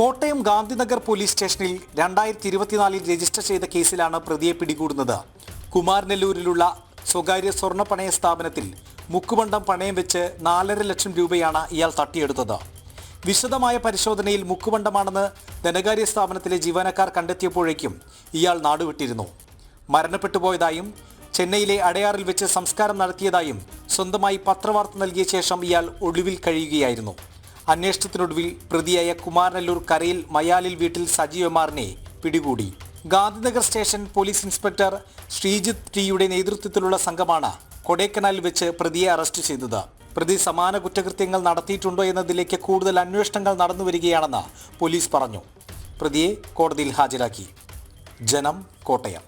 കോട്ടയം ഗാന്ധിനഗർ പോലീസ് സ്റ്റേഷനിൽ രണ്ടായിരത്തി ഇരുപത്തിനാലിൽ രജിസ്റ്റർ ചെയ്ത കേസിലാണ് പ്രതിയെ പിടികൂടുന്നത്. കുമാരനെല്ലൂരിലുള്ള സ്വകാര്യ സ്വർണ പണയ സ്ഥാപനത്തിൽ മുക്കുബണ്ടം പണയം വെച്ച് നാലര ലക്ഷം രൂപയാണ് ഇയാൾ തട്ടിയെടുത്തത്. വിശദമായ പരിശോധനയിൽ മുക്കുബണ്ടമാണെന്ന് ധനകാര്യ സ്ഥാപനത്തിലെ ജീവനക്കാർ കണ്ടെത്തിയപ്പോഴേക്കും ഇയാൾ നാടുവിട്ടിരുന്നു. മരണപ്പെട്ടുപോയതായും ചെന്നൈയിലെ അടയാറിൽ വെച്ച് സംസ്കാരം നടത്തിയതായും സ്വന്തമായി പത്രവാർത്ത നൽകിയ ശേഷം ഇയാൾ ഒളിവിൽ കഴിയുകയായിരുന്നു. അന്വേഷണത്തിനൊടുവിൽ പ്രതിയായ കുമാരനല്ലൂർ കരയിൽ മയാലിൽ വീട്ടിൽ സജീവമാറിനെ പിടികൂടി. Gandhinagar station police inspector Sreejith ടിയുടെ നേതൃത്വത്തിലുള്ള സംഘമാണ് കൊടൈക്കനാലിൽ വെച്ച് പ്രതിയെ അറസ്റ്റ് ചെയ്തത്. പ്രതി സമാന കുറ്റകൃത്യങ്ങൾ നടത്തിയിട്ടുണ്ടോ എന്നതിലേക്ക് കൂടുതൽ അന്വേഷണങ്ങൾ നടന്നു വരികയാണെന്ന് പോലീസ് പറഞ്ഞു. പ്രതിയെ കോടതിയിൽ ഹാജരാക്കി. ജനം കോട്ടയം.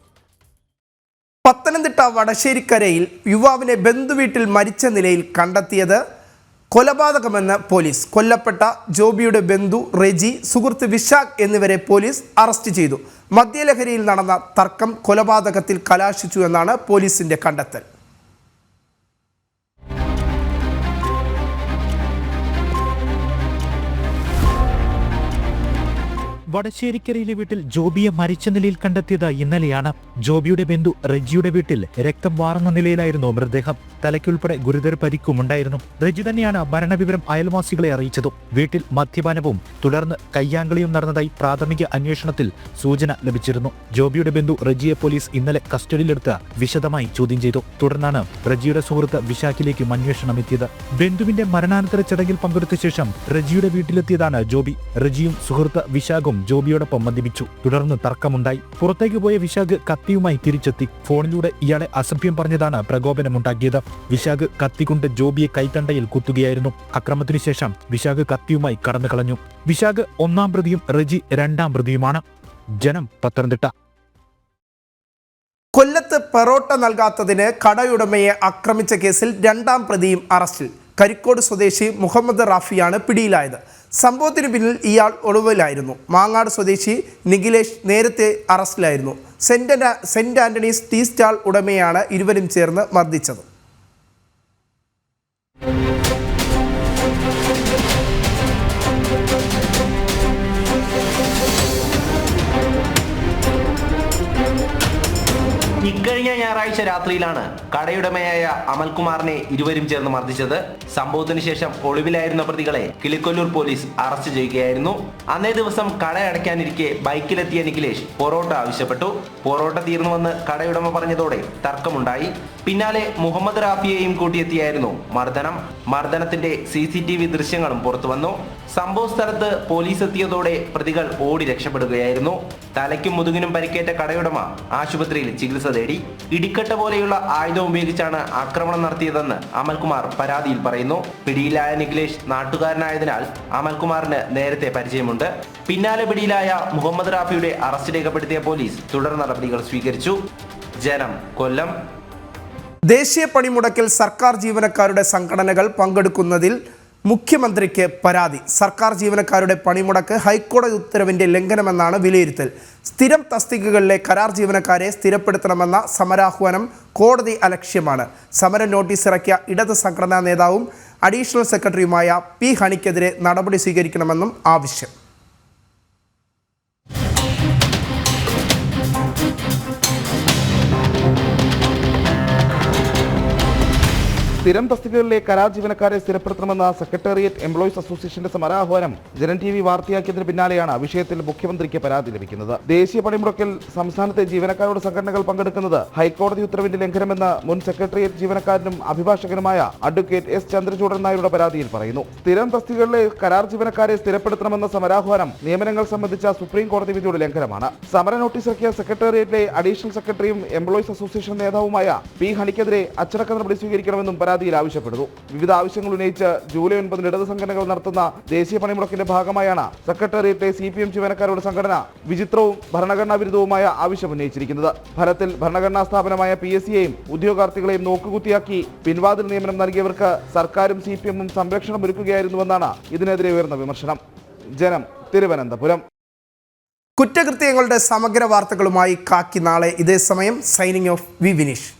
പത്തനംതിട്ട വടശ്ശേരിക്കരയിൽ യുവാവിനെ ബന്ധുവീട്ടിൽ മരിച്ച നിലയിൽ കണ്ടെത്തിയത് കൊലപാതകമെന്ന് പോലീസ് കൊല്ലപ്പെട്ട ജോബിയുടെ ബന്ധു റെജി സുഹൃത്ത് വിശാഖ് എന്നിവരെ പോലീസ് അറസ്റ്റ് ചെയ്തു. മദ്യലഹരിയിൽ നടന്ന തർക്കം കൊലപാതകത്തിൽ കലാശിച്ചു എന്നാണ് പോലീസിന്റെ കണ്ടെത്തൽ. വടശ്ശേരിക്കരയിലെ വീട്ടിൽ ജോബിയെ മരിച്ച നിലയിൽ കണ്ടെത്തിയത് ഇന്നലെയാണ്. ജോബിയുടെ ബന്ധു റെജിയുടെ വീട്ടിൽ രക്തം വാർന്ന നിലയിലായിരുന്നു മൃതദേഹം. തലയ്ക്കുൾപ്പെടെ ഗുരുതര പരിക്കുമുണ്ടായിരുന്നു റെജി തന്നെയാണ് മരണവിവരം അയൽവാസികളെ അറിയിച്ചത്. വീട്ടിൽ മദ്യപാനവും തുടർന്ന് കയ്യാങ്കളിയും നടന്നതായി പ്രാഥമിക അന്വേഷണത്തിൽ സൂചന ലഭിച്ചിരുന്നു. ജോബിയുടെ ബന്ധു റെജിയെ പോലീസ് ഇന്നലെ കസ്റ്റഡിയിലെടുത്ത് വിശദമായി ചോദ്യം ചെയ്തു. തുടർന്നാണ് റെജിയുടെ സുഹൃത്ത് വിശാഖിലേക്കും അന്വേഷണം എത്തിയത്. ബന്ധുവിന്റെ മരണാനന്തര ചടങ്ങിൽ പങ്കെടുത്ത ശേഷം റെജിയുടെ വീട്ടിലെത്തിയതാണ് ജോബി. റെജിയും സുഹൃത്ത് വിശാഖും ജോബിയോടൊപ്പം മദ്യപിച്ചു. തുടർന്ന് തർക്കമുണ്ടായി. പുറത്തേക്ക് പോയ വിശാഖ് കത്തിയുമായി തിരിച്ചെത്തി. ഫോണിലൂടെ ഇയാളെ അസഭ്യം പറഞ്ഞതാണ് പ്രകോപനമുണ്ടാക്കിയത്. വിശാഖ് കത്തികൊണ്ട് ജോബിയെ കൈത്തണ്ടയിൽ കുത്തുകയായിരുന്നു. അക്രമത്തിനു ശേഷം വിശാഖ് കത്തിയുമായി കടന്നു കളഞ്ഞു. വിശാഖ് ഒന്നാം പ്രതിയും റെജി രണ്ടാം പ്രതിയുമാണ്. ജനം പത്തനംതിട്ട. കൊല്ലത്ത് പെറോട്ട നൽകാത്തതിന് കടയുടമയെ ആക്രമിച്ച കേസിൽ രണ്ടാം പ്രതിയും അറസ്റ്റിൽ. കരിക്കോട് സ്വദേശി മുഹമ്മദ് റാഫിയാണ് പിടിയിലായത്. സംഭവത്തിന് പിന്നിൽ ഇയാൾ ഒളിവിലായിരുന്നു മാങ്ങാട് സ്വദേശി നിഖിലേഷ് നേരത്തെ അറസ്റ്റിലായിരുന്നു. Saint saint Antony's tea stall ഉടമയാണ് ഇരുവരും ചേർന്ന് മർദ്ദിച്ചത്. ഇക്കഴിഞ്ഞ ഞായറാഴ്ച രാത്രിയിലാണ് കടയുടമയായ അമൽകുമാറിനെ ഇരുവരും ചേർന്ന് മർദ്ദിച്ചത്. സംഭവത്തിന് ശേഷം ഒളിവിലായിരുന്ന പ്രതികളെ കിളിക്കൊല്ലൂർ പോലീസ് അറസ്റ്റ് ചെയ്യുകയായിരുന്നു. അന്നേ ദിവസം കട അടയ്ക്കാനിരിക്കെ ബൈക്കിലെത്തിയ നിഖിലേഷ് പൊറോട്ട ആവശ്യപ്പെട്ടു. പൊറോട്ട തീർന്നുവെന്ന് കടയുടമ പറഞ്ഞതോടെ തർക്കമുണ്ടായി. പിന്നാലെ മുഹമ്മദ് റാഫിയെയും കൂട്ടിയെത്തിയായിരുന്നു മർദ്ദനം. മർദ്ദനത്തിന്റെ സി സി ടി വി ദൃശ്യങ്ങളും പുറത്തുവന്നു. സംഭവ സ്ഥലത്ത് പോലീസ് എത്തിയതോടെ പ്രതികൾ ഓടി രക്ഷപ്പെടുകയായിരുന്നു. തലയ്ക്കും മുതുകിനും പരിക്കേറ്റ കടയുടമ ആശുപത്രിയിൽ ചികിത്സ തേടി ഇടിക്കട്ട പോലെയുള്ള ആയുധം ഉപയോഗിച്ചാണ് ആക്രമണം നടത്തിയതെന്ന് അമൽകുമാർ പരാതിയിൽ പറയുന്നു. പിടിയിലായ നിഖിലേഷ് നാട്ടുകാരനായതിനാൽ അമൽകുമാറിന് നേരത്തെ പരിചയമുണ്ട്. പിന്നാലെ പിടിയിലായ മുഹമ്മദ് റാഫിയുടെ അറസ്റ്റ് രേഖപ്പെടുത്തിയ പോലീസ് തുടർ നടപടികൾ സ്വീകരിച്ചു. ജനം കൊല്ലം. ദേശീയ പണിമുടക്കിൽ സർക്കാർ ജീവനക്കാരുടെ സംഘടനകൾ പങ്കെടുക്കുന്നതിൽ മുഖ്യമന്ത്രിക്ക് പരാതി. സർക്കാർ ജീവനക്കാരുടെ പണിമുടക്ക് ഹൈക്കോടതി ഉത്തരവിന്റെ ലംഘനമെന്നാണ് വിലയിരുത്തൽ. സ്ഥിരം തസ്തികകളിലെ കരാർ ജീവനക്കാരെ സ്ഥിരപ്പെടുത്തണമെന്ന സമരാഹ്വാനം കോടതി അലക്ഷ്യമാണ്. സമരം നോട്ടീസ് ഇറക്കിയ ഇടത് സംഘടനാ നേതാവും അഡീഷണൽ സെക്രട്ടറിയുമായ പി ഹണിക്കെതിരെ നടപടി സ്വീകരിക്കണമെന്നും ആവശ്യം. സ്ഥിരം തസ്തികകളിലെ കരാർ ജീവനക്കാരെ സ്ഥിരപ്പെടുത്തണമെന്ന സെക്രട്ടേറിയറ്റ് എംപ്ലോയീസ് അസോസിയേഷന്റെ സമരാഹ്വാനം ജനൻ ടി വി വാർത്തയാക്കിയതിന് പിന്നാലെയാണ് വിഷയത്തിൽ മുഖ്യമന്ത്രിക്ക് പരാതി ലഭിക്കുന്നത്. ദേശീയ പണിമുടക്കിൽ സംസ്ഥാനത്തെ ജീവനക്കാരുടെ സംഘടനകൾ പങ്കെടുക്കുന്നത് ഹൈക്കോടതി ഉത്തരവിന്റെ ലംഘനമെന്ന് മുൻ സെക്രട്ടേറിയറ്റ് ജീവനക്കാരനും അഭിഭാഷകനുമായ അഡ്വക്കേറ്റ് എസ് ചന്ദ്രചൂഡൻ നായരുടെ പരാതിയിൽ പറയുന്നു. സ്ഥിരം തസ്തികകളിലെ കരാർ ജീവനക്കാരെ സ്ഥിരപ്പെടുത്തണമെന്ന സമരാഹ്വാനം നിയമനങ്ങൾ സംബന്ധിച്ച സുപ്രീം കോടതി വിധിയുടെ ലംഘനമാണ്. സമര നോട്ടീസ് ഇറക്കിയ സെക്രട്ടേറിയറ്റിലെ അഡീഷണൽ സെക്രട്ടറിയും എംപ്ലോയീസ് അസോസിയേഷൻ നേതാവുമായ പി ഹണിക്കെതിരെ അച്ചടക്ക നടപടി സ്വീകരിക്കണമെന്നും പരാതിയിൽ ആവശ്യപ്പെടുന്നു. വിവിധ ആവശ്യങ്ങൾ ഉന്നയിച്ച് ജൂലൈ ഒൻപതിന് ഇടത് സംഘടനകൾ നടത്തുന്ന ദേശീയ പണിമുടക്കിന്റെ ഭാഗമായാണ് സെക്രട്ടേറിയറ്റിലെ സി പി എം ജീവനക്കാരുടെ സംഘടന വിചിത്രവും ഭരണഘടനാ വിരുദ്ധവുമായ ആവശ്യം ഉന്നയിച്ചിരിക്കുന്നത്. ഫലത്തിൽ ഭരണഘടനാ സ്ഥാപനമായ പി എസ് സിയെയും ഉദ്യോഗാർത്ഥികളെയും നോക്കുകുത്തിയാക്കി പിൻവാതിൽ നിയമനം നൽകിയവർക്ക് സർക്കാരും സി പി എമ്മും സംരക്ഷണം ഒരുക്കുകയായിരുന്നുവെന്നാണ് ഇതിനെതിരെ ഉയർന്ന വിമർശനം. ജനം തിരുവനന്തപുരം. കുറ്റകൃത്യങ്ങളുടെ സമഗ്ര വാർത്തകളുമായി കാക്കി നാളെ ഇതേ സമയം. Signing off V Vineesh.